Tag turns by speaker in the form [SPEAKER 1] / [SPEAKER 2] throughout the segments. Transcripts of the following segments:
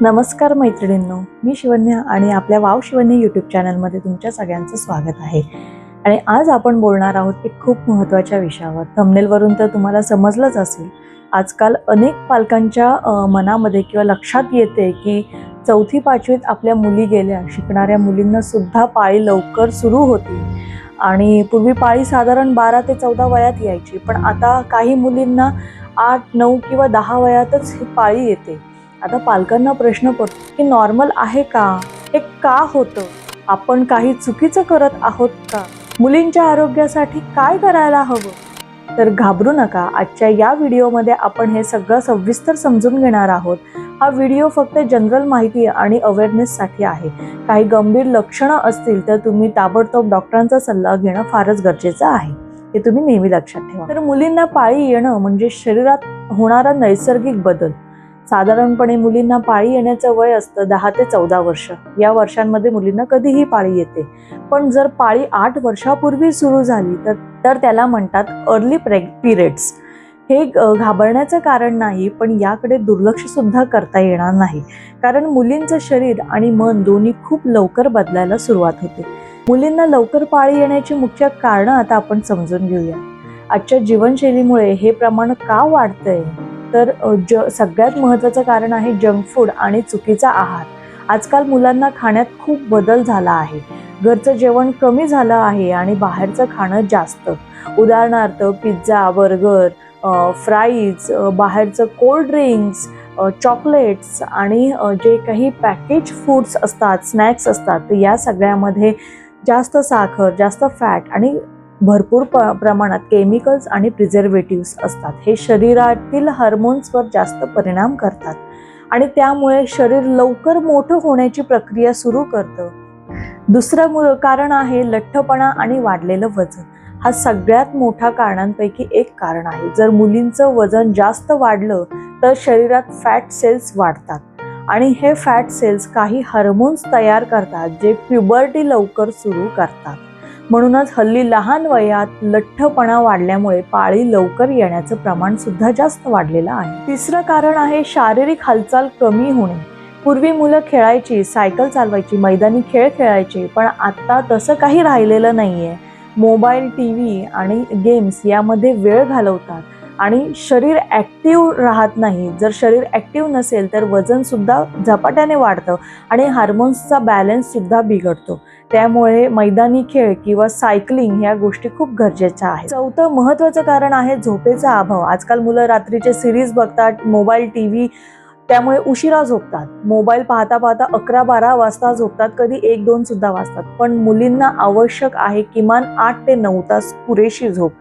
[SPEAKER 1] नमस्कार मैत्रिणींनो मी शिवन्या आणि आपल्या वाव शिवन्या यूट्यूब चॅनलमध्ये तुमच्या सगळ्यांचं स्वागत आहे. आणि आज आपण बोलणार आहोत एक खूप महत्त्वाच्या विषयावर. थंबनेलवरून तर तुम्हाला समजलंच असेल आजकाल अनेक पालकांच्या मनामध्ये किंवा लक्षात येते की चौथी पाचवीत आपल्या मुली गेल्या शिकणाऱ्या मुलींनासुद्धा पाळी लवकर सुरू होती. आणि पूर्वी पाळी साधारण बारा ते चौदा वयात यायची पण आता काही मुलींना आठ नऊ किंवा दहा वयातच ही पाळी येते. आता पालकांना प्रश्न पडतो की नॉर्मल आहे का? हे का होतं? आपण काही चुकीचं करत आहोत का? मुलींच्या आरोग्यासाठी काय करायला हवं? तर घाबरू नका. आजच्या या व्हिडिओमध्ये आपण हे सगळं सविस्तर समजून घेणार आहोत. हा व्हिडिओ फक्त जनरल माहिती आणि अवेअरनेससाठी आहे. काही गंभीर लक्षणं असतील तर तुम्ही ताबडतोब डॉक्टरांचा सल्ला घेणं फारच गरजेचं आहे. हे तुम्ही नेहमी लक्षात ठेवा. तर मुलींना पाळी येणं म्हणजे शरीरात होणारा नैसर्गिक बदल. साधारणपणे मुलींना पाळी येण्याचं वय असतं दहा ते चौदा वर्ष. या वर्षांमध्ये मुलींना कधीही पाळी येते. पण जर पाळी आठ वर्षापूर्वी सुरू झाली तर तर त्याला म्हणतात अर्ली प्रेग पिरियड्स हे घाबरण्याचं कारण नाही पण याकडे दुर्लक्ष सुद्धा करता येणार नाही. कारण मुलींचं शरीर आणि मन दोन्ही खूप लवकर बदलायला सुरुवात होते. मुलींना लवकर पाळी येण्याची मुख्य कारणं आता आपण समजून घेऊया. आजच्या जीवनशैलीमुळे हे प्रमाण का वाढतंय? तर ज सगळ्यात महत्त्वाचं कारण आहे जंक फूड आणि चुकीचा आहार. आजकाल मुलांना खाण्यात खूप बदल झाला आहे. घरचं जेवण कमी झालं आहे आणि बाहेरचं खाणं जास्त. उदाहरणार्थ पिझ्झा बर्गर फ्राईज बाहेरचं कोल्ड ड्रिंक्स चॉकलेट्स आणि जे काही पॅकेज फूड्स असतात स्नॅक्स असतात तर या सगळ्यामध्ये जास्त साखर जास्त फॅट आणि भरपूर प प्रमाणात केमिकल्स आणि प्रिझर्वेटिव्स असतात. हे शरीरातील हार्मोन्सवर जास्त परिणाम करतात. आणि त्यामुळे शरीर लवकर मोठं होण्याची प्रक्रिया सुरू करतं. दुसरं कारण आहे लठ्ठपणा आणि वाढलेलं वजन. हा सगळ्यात मोठा कारणांपैकी एक कारण आहे. जर मुलींचं वजन जास्त वाढलं तर शरीरात फॅट सेल्स वाढतात. आणि हे फॅट सेल्स काही हार्मोन्स तयार करतात जे प्युबर्टी लवकर सुरू करतात. म्हणूनच हल्ली लहान वयात लठ्ठपणा वाढल्यामुळे पाळी लवकर येण्याचं प्रमाण सुद्धा जास्त वाढलेलं आहे. तिसरं कारण आहे शारीरिक हालचाल कमी होणे. पूर्वी मुलं खेळायची सायकल चालवायची मैदानी खेळ खेळायचे पण आत्ता तसं काही राहिलेलं नाही आहे मोबाईल टी व्ही आणि गेम्स यामध्ये वेळ घालवतात. आणि शरीर ॲक्टिव्ह राहत नाही. जर शरीर ॲक्टिव्ह नसेल तर वजन सुद्धा झपाट्याने वाढतं आणि हार्मोन्सचा बॅलन्स सुद्धा बिघडतो. त्यामुळे मैदानी खेळ किंवा सायकलिंग ह्या गोष्टी खूप गरजेच्या आहेत. चौथं महत्त्वाचं कारण आहे झोपेचा अभाव. आजकाल मुलं रात्रीचे सिरीज बघतात मोबाईल टी व्ही त्यामुळे उशिरा झोपतात. मोबाईल पाहता पाहता अकरा बारा वाजता झोपतात कधी एक दोन सुद्धा वाजतात. पण मुलींना आवश्यक आहे किमान आठ ते नऊ तास पुरेशी झोप.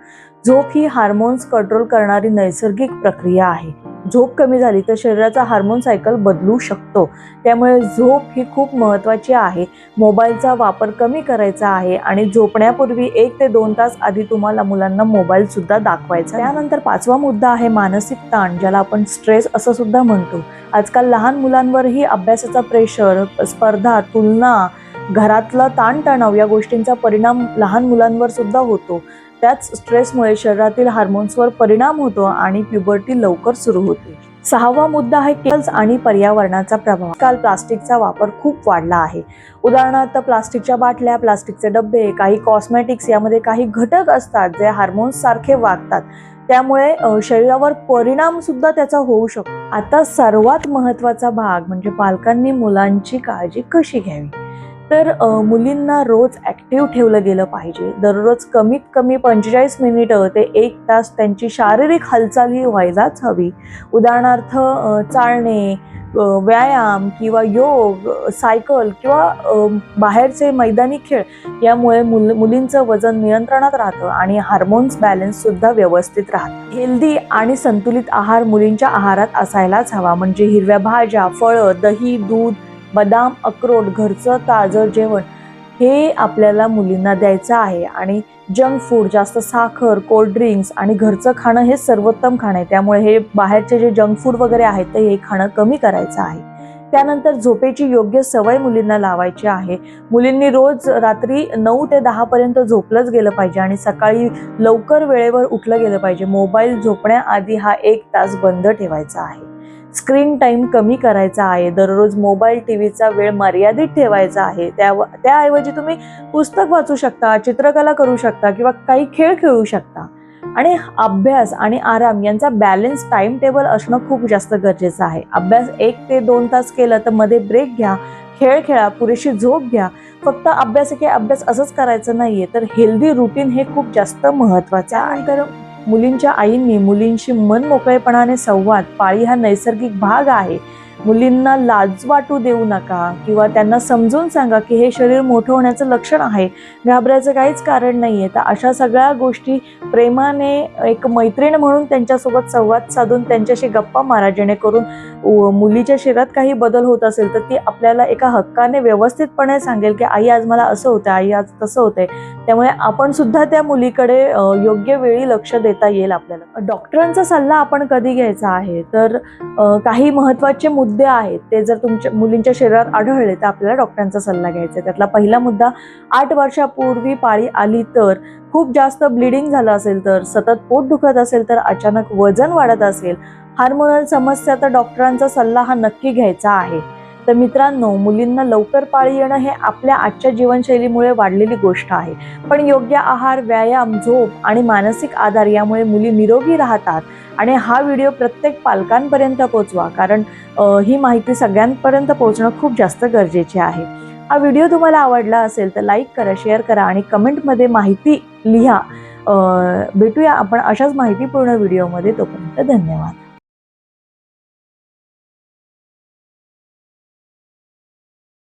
[SPEAKER 1] झोप ही हार्मोन्स कंट्रोल करणारी नैसर्गिक प्रक्रिया आहे. झोप कमी झाली तर शरीराचा हार्मोन सायकल बदलू शकतो. त्यामुळे झोप ही खूप महत्त्वाची आहे. मोबाईलचा वापर कमी करायचा आहे आणि झोपण्यापूर्वी एक ते दोन तास आधी तुम्हाला मुलांना मोबाईल सुद्धा दाखवायचा. त्यानंतर पाचवा मुद्दा आहे मानसिक ताण ज्याला आपण स्ट्रेस असं सुद्धा म्हणतो. आजकाल लहान मुलांवरही अभ्यासाचा प्रेशर स्पर्धा तुलना घरातला ताणतणाव या गोष्टींचा परिणाम लहान मुलांवर सुद्धा होतो. त्याच स्ट्रेसमुळे शरीरातील हार्मोन्सवर परिणाम होतो आणि प्युबर्टी लवकर सुरू होते. सहावा मुद्दा आहे केल्स आणि पर्यावरणाचा प्रभाव. काल प्लास्टिकचा वापर खूप वाढला आहे. उदाहरणार्थ प्लास्टिकच्या बाटल्या प्लास्टिकचे डबे काही कॉस्मेटिक्स यामध्ये काही घटक असतात जे हार्मोन्स सारखे वागतात. त्यामुळे शरीरावर परिणाम सुद्धा त्याचा होऊ शकतो. आता सर्वात महत्त्वाचा भाग म्हणजे पालकांनी मुलांची काळजी कशी घ्यावी? तर मुलींना रोज ॲक्टिव्ह ठेवलं गेलं पाहिजे. दररोज कमीत कमी पंचेचाळीस मिनिटं ते एक तास त्यांची शारीरिक हालचाली व्हायलाच हवी. उदाहरणार्थ चालणे व्यायाम किंवा योग सायकल किंवा बाहेरचे मैदानी खेळ यामुळे मुल मुलींचं वजन नियंत्रणात राहतं आणि हार्मोन्स बॅलन्ससुद्धा व्यवस्थित राहतं. हेल्दी आणि संतुलित आहार मुलींच्या आहारात असायलाच हवा. म्हणजे हिरव्या भाज्या फळं दही दूध बदाम अक्रोड घरचं ताजं जेवण हे आपल्याला मुलींना द्यायचं आहे. आणि जंक फूड जास्त साखर कोल्ड ड्रिंक्स आणि घरचं खाणं हे सर्वोत्तम खाणं आहे. त्यामुळे हे बाहेरचे जे जंक फूड वगैरे आहेत ते हे खाणं कमी करायचं आहे. त्यानंतर झोपेची योग्य सवय मुलींना लावायची आहे. मुलींनी रोज रात्री नऊ ते दहापर्यंत झोपलंच गेलं पाहिजे आणि सकाळी लवकर वेळेवर उठलं गेलं पाहिजे. मोबाईल झोपण्याआधी हा एक तास बंद ठेवायचा आहे. स्क्रीन टाईम कमी करायचा आहे. दररोज मोबाईल टी व्हीचा वेळ मर्यादित ठेवायचा आहे. त्या त्याऐवजी तुम्ही पुस्तक वाचू शकता चित्रकला करू शकता किंवा काही खेळ खेळू शकता. आणि अभ्यास आणि आराम यांचा बॅलन्स टाइम टेबल असणं खूप जास्त गरजेचं आहे. अभ्यास एक ते दोन तास केलं तर मध्ये ब्रेक घ्या खेळ खेळा पुरेशी झोप घ्या. फक्त अभ्यास की अभ्यास असंच करायचं नाहीये तर हेल्दी रुटीन हे खूप जास्त महत्वाचं आहे. तर मुलींच्या आईंनी मुलींशी मन मोकळेपणाने संवाद पाळी हा नैसर्गिक भाग आहे. मुलींना लाज वाटू देऊ नका किंवा त्यांना समजून सांगा की हे शरीर मोठं होण्याचं लक्षण आहे. घाबरायचं काहीच कारण नाहीये. तर अशा सगळ्या गोष्टी प्रेमाने एक मैत्रीण म्हणून त्यांच्यासोबत संवाद साधून त्यांच्याशी गप्पा मारा जेणेकरून मुलीच्या शरीरात काही बदल होत असेल तर ती आपल्याला एका हक्काने व्यवस्थितपणे सांगेल की आई आज मला असं होतं आई आज तसं होतंय. त्यामुळे आपण सुद्धा त्या मुलीकडे योग्य वेळी लक्ष देता येईल आपल्याला. डॉक्टरांचा सल्ला आपण कधी घ्यायचा आहे? तर काही महत्त्वाचे मुद्दे आहेत. ते जर तुमच्या मुलींच्या शरीरात आढळले तर आपल्याला डॉक्टरांचा सल्ला घ्यायचा आहे. त्यातला पहिला मुद्दा आठ वर्षापूर्वी पाळी आली तर खूप जास्त ब्लिडिंग झालं असेल तर सतत पोट दुखत असेल तर अचानक वजन वाढत असेल हार्मोनल समस्या तर डॉक्टरांचा सल्ला हा नक्की घ्यायचा आहे. तर मित्रांनो मुलींना लवकर पाळी येणं हे आपल्या आजच्या जीवनशैलीमुळे वाढलेली गोष्ट आहे. पण योग्य आहार व्यायाम झोप आणि मानसिक आधार यामुळे मुली निरोगी राहतात. आणि हा व्हिडिओ प्रत्येक पालकांपर्यंत पोचवा कारण ही माहिती सगळ्यांपर्यंत पोहोचणं खूप जास्त गरजेचे आहे. हा व्हिडिओ तुम्हाला आवडला असेल तर लाईक करा शेअर करा आणि कमेंटमध्ये माहिती लिहा. भेटूया आपण अशाच माहितीपूर्ण व्हिडिओमध्ये. तोपर्यंत धन्यवाद.